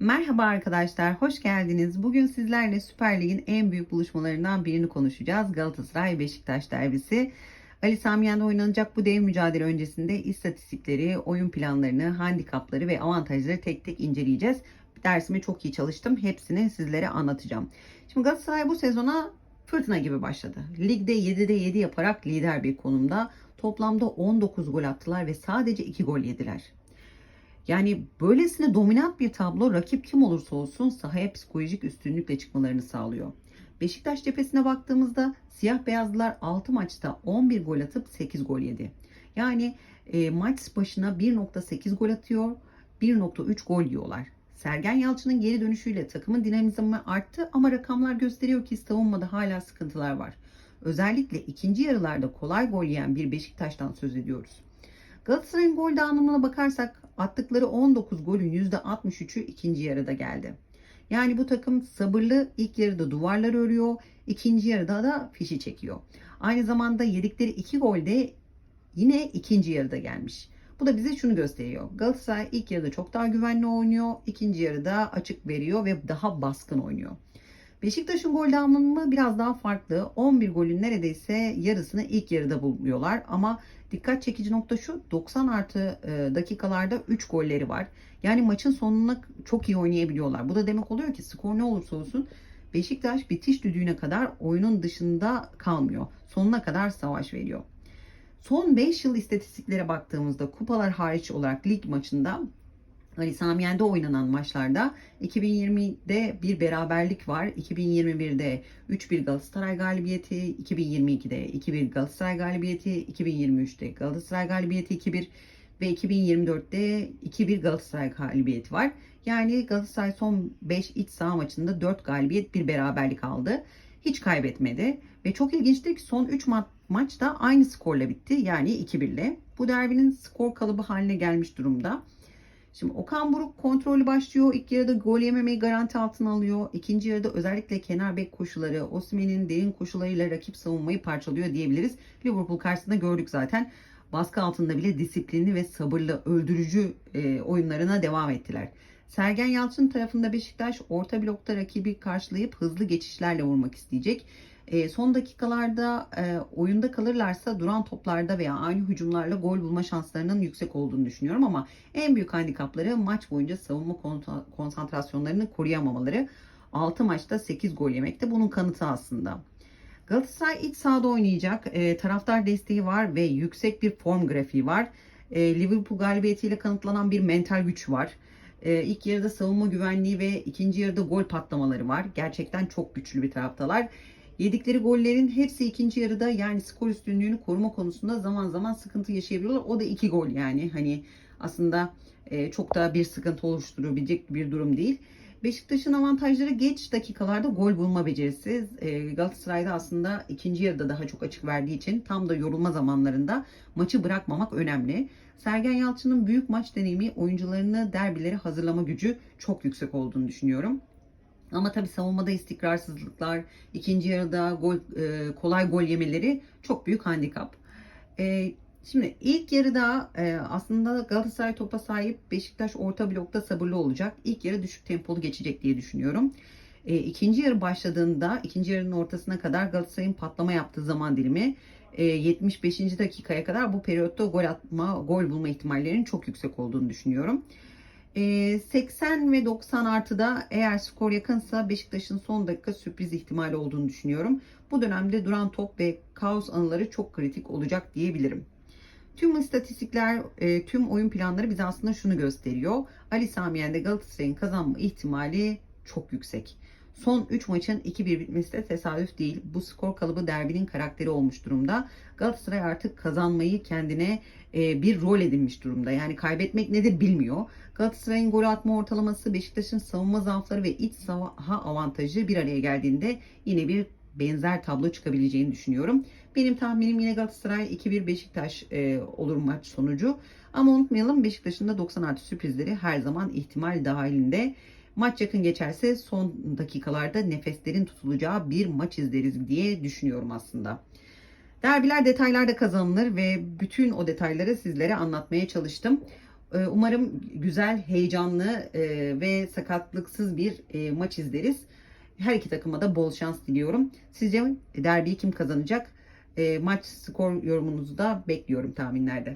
Merhaba arkadaşlar, hoş geldiniz. Bugün sizlerle Süper Lig'in en büyük buluşmalarından birini konuşacağız. Galatasaray Beşiktaş derbisi. Ali Sami Yen'de oynanacak bu dev mücadele öncesinde istatistikleri, oyun planlarını, handikapları ve avantajları tek tek inceleyeceğiz. Dersimi çok iyi çalıştım. Hepsini sizlere anlatacağım. Şimdi Galatasaray bu sezona fırtına gibi başladı. Ligde 7'de 7 yaparak lider bir konumda. Toplamda 19 gol attılar ve sadece 2 gol yediler. Yani böylesine dominant bir tablo rakip kim olursa olsun sahaya psikolojik üstünlükle çıkmalarını sağlıyor. Beşiktaş cephesine baktığımızda siyah beyazlılar 6 maçta 11 gol atıp 8 gol yedi. Yani e, maç başına 1.8 gol atıyor, 1.3 gol yiyorlar. Sergen Yalçın'ın geri dönüşüyle takımın dinamizmi arttı ama rakamlar gösteriyor ki savunmada hala sıkıntılar var. Özellikle ikinci yarılarda kolay gol yiyen bir Beşiktaş'tan söz ediyoruz. Galatasaray'ın gol dağılımına bakarsak attıkları 19 golün %63'ü ikinci yarıda geldi. Yani bu takım sabırlı ilk yarıda duvarlar örüyor, ikinci yarıda da fişi çekiyor. Aynı zamanda yedikleri iki gol de yine ikinci yarıda gelmiş. Bu da bize şunu gösteriyor. Galatasaray ilk yarıda çok daha güvenli oynuyor, ikinci yarıda açık veriyor ve daha baskın oynuyor. Beşiktaş'ın gol dağılımı biraz daha farklı. 11 golün neredeyse yarısını ilk yarıda buluyorlar ama dikkat çekici nokta şu 90 artı e, dakikalarda 3 golleri var. Yani maçın sonuna çok iyi oynayabiliyorlar. Bu da demek oluyor ki skor ne olursa olsun Beşiktaş bitiş düdüğüne kadar oyunun dışında kalmıyor. Sonuna kadar savaş veriyor. Son 5 yıl istatistiklere baktığımızda kupalar hariç olarak lig maçında Ali Sami Yen'de oynanan maçlarda 2020'de bir beraberlik var. 2021'de 3-1 Galatasaray galibiyeti, 2022'de 2-1 Galatasaray galibiyeti, 2023'te Galatasaray galibiyeti 2-1 ve 2024'te 2-1 Galatasaray galibiyeti var. Yani Galatasaray son 5 iç saha maçında 4 galibiyet bir beraberlik aldı. Hiç kaybetmedi ve çok ilginçtir ki son 3 ma- maç da aynı skorla bitti. Yani 2-1 ile. Bu derbinin skor kalıbı haline gelmiş durumda. Şimdi Okan Buruk kontrolü başlıyor. İlk yarıda gol yememeyi garanti altına alıyor. İkinci yarıda özellikle kenar bek koşuları, Osimhen'in derin koşularıyla rakip savunmayı parçalıyor diyebiliriz. Liverpool karşısında gördük zaten. Baskı altında bile disiplinli ve sabırlı, öldürücü e, oyunlarına devam ettiler. Sergen Yalçın tarafında Beşiktaş orta blokta rakibi karşılayıp hızlı geçişlerle vurmak isteyecek. E, son dakikalarda e, oyunda kalırlarsa duran toplarda veya aynı hücumlarla gol bulma şanslarının yüksek olduğunu düşünüyorum ama en büyük handikapları maç boyunca savunma konsantrasyonlarını koruyamamaları. 6 maçta 8 gol yemekte bunun kanıtı aslında. Galatasaray iç sahada oynayacak. E, taraftar desteği var ve yüksek bir form grafiği var. E, Liverpool galibiyetiyle kanıtlanan bir mental güç var. E, ilk yarıda savunma güvenliği ve ikinci yarıda gol patlamaları var. Gerçekten çok güçlü bir taraftalar. Yedikleri gollerin hepsi ikinci yarıda yani skor üstünlüğünü koruma konusunda zaman zaman sıkıntı yaşayabiliyorlar. O da iki gol yani hani aslında e, çok da bir sıkıntı oluşturabilecek bir durum değil. Beşiktaş'ın avantajları geç dakikalarda gol bulma becerisi. E, Galatasaray'da aslında ikinci yarıda daha çok açık verdiği için tam da yorulma zamanlarında maçı bırakmamak önemli. Sergen Yalçın'ın büyük maç deneyimi oyuncularını derbileri hazırlama gücü çok yüksek olduğunu düşünüyorum. Ama tabii savunmada istikrarsızlıklar, ikinci yarıda gol, e, kolay gol yemeleri çok büyük handikap. E, şimdi ilk yarıda e, aslında Galatasaray topa sahip Beşiktaş orta blokta sabırlı olacak. İlk yarı düşük tempolu geçecek diye düşünüyorum. E, ikinci yarı başladığında ikinci yarının ortasına kadar Galatasaray'ın patlama yaptığı zaman dilimi e, 75. dakikaya kadar bu periyotta gol atma, gol bulma ihtimallerinin çok yüksek olduğunu düşünüyorum. 80 ve 90 artıda eğer skor yakınsa Beşiktaş'ın son dakika sürpriz ihtimali olduğunu düşünüyorum. Bu dönemde duran top ve kaos anıları çok kritik olacak diyebilirim. Tüm istatistikler, e, tüm oyun planları bize aslında şunu gösteriyor. Ali Sami Yen'de Galatasaray'ın kazanma ihtimali çok yüksek. Son 3 maçın 2-1 bitmesi de tesadüf değil. Bu skor kalıbı derbinin karakteri olmuş durumda. Galatasaray artık kazanmayı kendine e, bir rol edinmiş durumda. Yani kaybetmek nedir bilmiyor. Galatasaray'ın gol atma ortalaması, Beşiktaş'ın savunma zaafları ve iç saha avantajı bir araya geldiğinde yine bir benzer tablo çıkabileceğini düşünüyorum. Benim tahminim yine Galatasaray 2-1 Beşiktaş e, olur maç sonucu. Ama unutmayalım Beşiktaş'ın da 90 artı sürprizleri her zaman ihtimal dahilinde. Maç yakın geçerse son dakikalarda nefeslerin tutulacağı bir maç izleriz diye düşünüyorum aslında. Derbiler detaylarda kazanılır ve bütün o detayları sizlere anlatmaya çalıştım. Ee, Umarım güzel, heyecanlı e, ve sakatlıksız bir e, maç izleriz. Her iki takıma da bol şans diliyorum. Sizce derbiyi kim kazanacak? E, Maç skor yorumunuzu da bekliyorum tahminlerde.